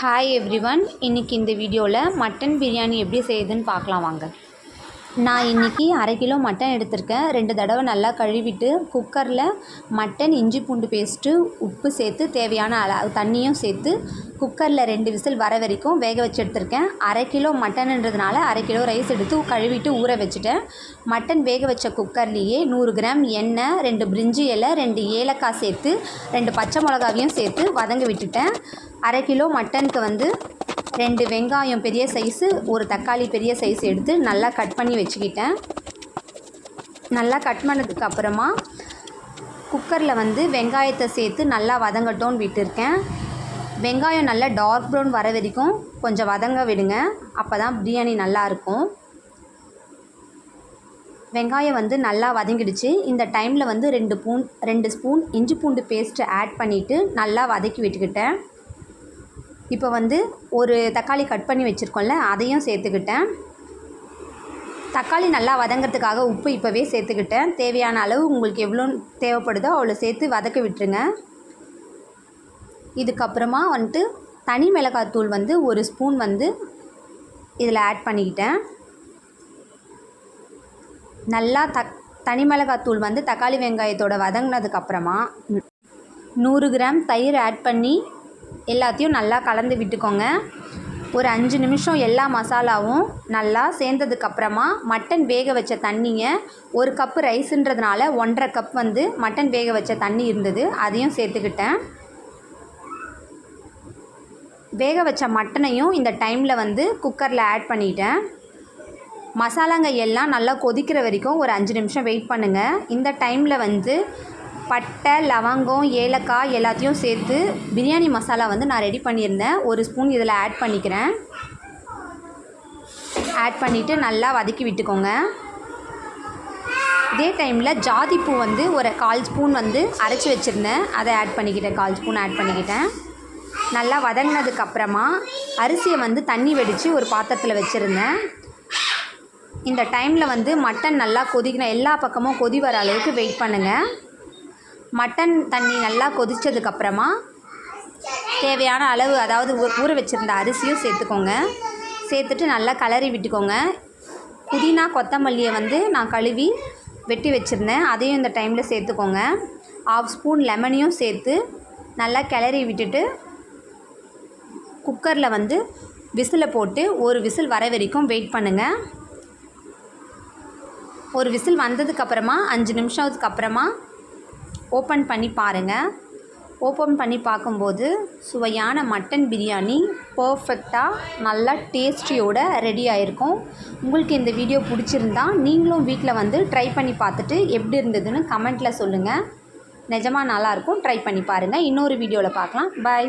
Hi everyone இன்றைக்கி இந்த வீடியோவில் மட்டன் பிரியாணி எப்படி செய்யுதுன்னு பார்க்கலாம் வாங்க. நான் இன்றைக்கி அரை கிலோ மட்டன் எடுத்திருக்கேன். ரெண்டு தடவை நல்லா கழுவிட்டு குக்கரில் மட்டன் இஞ்சி பூண்டு பேஸ்ட்டு உப்பு சேர்த்து தேவையான அளவு தண்ணியும் சேர்த்து குக்கரில் ரெண்டு விசில் வர வரைக்கும் வேக வச்சு எடுத்திருக்கேன். அரை கிலோ மட்டனுன்றதுனால அரை கிலோ ரைஸ் எடுத்து கழுவிட்டு ஊற வச்சுட்டேன். மட்டன் வேக வச்ச குக்கர்லேயே நூறு கிராம் எண்ணெய் ரெண்டு பிரிஞ்சி இலை ரெண்டு ஏலக்காய் சேர்த்து ரெண்டு பச்சை மிளகாவையும் சேர்த்து வதங்க விட்டுட்டேன். அரை கிலோ மட்டனுக்கு வந்து ரெண்டு வெங்காயம் பெரிய சைஸு ஒரு தக்காளி பெரிய சைஸ் எடுத்து நல்லா கட் பண்ணி வச்சுக்கிட்டேன். நல்லா கட் பண்ணதுக்கு அப்புறமா குக்கரில் வந்து வெங்காயத்தை சேர்த்து நல்லா வதங்கட்டோன்னு விட்டுருக்கேன். வெங்காயம் நல்லா டார்க் ப்ரௌன் வர வரைக்கும் கொஞ்சம் வதங்க விடுங்க. அப்போ தான் பிரியாணி நல்லாயிருக்கும் வெங்காயம் வந்து நல்லா வதங்கிடுச்சு. இந்த டைமில் வந்து ரெண்டு பூன் ரெண்டு ஸ்பூன் இஞ்சி பூண்டு பேஸ்ட்டு ஆட் பண்ணிவிட்டு நல்லா வதக்கி விட்டுக்கிட்டேன். இப்போ வந்து ஒரு தக்காளி கட் பண்ணி வச்சுருக்கோம்ல அதையும் சேர்த்துக்கிட்டேன். தக்காளி நல்லா வதங்கிறதுக்காக உப்பு இப்போவே சேர்த்துக்கிட்டேன். தேவையான அளவு உங்களுக்கு எவ்வளோ தேவைப்படுதோ அவ்வளோ சேர்த்து வதக்க விட்டுருங்க. இதுக்கப்புறமா வந்துட்டு தனி மிளகாத்தூள் வந்து ஒரு ஸ்பூன் வந்து இதில் ஆட் பண்ணிக்கிட்டேன். நல்லா தக் தனி மிளகாத்தூள் வந்து தக்காளி வெங்காயத்தோட வதங்கினதுக்கப்புறமா நூறு கிராம் தயிர் ஆட் பண்ணி எல்லாத்தையும் நல்லா கலந்து விட்டுக்கோங்க. ஒரு அஞ்சு நிமிஷம் எல்லா மசாலாவும் நல்லா சேர்ந்ததுக்கப்புறமா மட்டன் வேக வச்ச தண்ணியை ஒரு கப்பு ரைஸுன்றதுனால ஒன்றரை கப் வந்து மட்டன் வேக வச்ச தண்ணி இருந்தது அதையும் சேர்த்துக்கிட்டேன். வேக வச்ச மட்டனையும் இந்த டைமில் வந்து குக்கரில் ஆட் பண்ணிட்டேன். மசாலாங்க எல்லாம் நல்லா கொதிக்கிற வரைக்கும் ஒரு அஞ்சு நிமிஷம் வெயிட் பண்ணுங்கள் இந்த டைமில் வந்து பட்டை லவங்கம் ஏலக்காய் எல்லாத்தையும் சேர்த்து பிரியாணி மசாலா வந்து நான் ரெடி பண்ணியிருந்தேன். ஒரு ஸ்பூன் இதில் ஆட் பண்ணிக்கிறேன். ஆட் பண்ணிவிட்டு நல்லா வதக்கி விட்டுக்கோங்க. இதே டைமில் ஜாதிப்பூ வந்து ஒரு கால் ஸ்பூன் வந்து அரைச்சி வச்சுருந்தேன். அதை ஆட் பண்ணிக்கிட்டேன். கால் ஸ்பூன் ஆட் பண்ணிக்கிட்டேன். நல்லா வதங்கினதுக்கப்புறமா அரிசியை வந்து தண்ணி வெடித்து ஒரு பாத்திரத்தில் வச்சுருந்தேன். இந்த டைமில் வந்து மட்டன் நல்லா கொதிக்கணும் எல்லா பக்கமும் கொதி வர அளவுக்கு வெயிட் பண்ணுங்கள் மட்டன் தண்ணி நல்லா கொதித்ததுக்கப்புறமா தேவையான அளவு அதாவது ஊற வச்சுருந்த அரிசியும் சேர்த்துக்கோங்க. சேர்த்துட்டு நல்லா கலரி விட்டுக்கோங்க. புதினா கொத்தமல்லியை வந்து நான் கழுவி வெட்டி வச்சுருந்தேன். அதையும் இந்த டைமில் சேர்த்துக்கோங்க. ஆஃப் ஸ்பூன் லெமனையும் சேர்த்து நல்லா கிளறி விட்டுட்டு குக்கரில் வந்து விசிலை போட்டு ஒரு விசில் வர வரைக்கும் வெயிட் பண்ணுங்கள் ஒரு விசில் வந்ததுக்கப்புறமா அஞ்சு நிமிஷத்துக்கு அப்புறமா ஓப்பன் பண்ணி பாருங்கள் ஓப்பன் பண்ணி பார்க்கும்போது சுவையான மட்டன் பிரியாணி பர்ஃபெக்டாக நல்லா டேஸ்டியோட ரெடி ஆகிருக்கும் உங்களுக்கு இந்த வீடியோ பிடிச்சிருந்தா நீங்களும் வீட்டில் வந்து ட்ரை பண்ணி பார்த்துட்டு எப்படி இருந்ததுன்னு கமெண்ட்டில் சொல்லுங்கள் நிஜமாக நல்லாயிருக்கும் ட்ரை பண்ணி பாருங்கள் இன்னொரு வீடியோவில் பார்க்கலாம். பாய்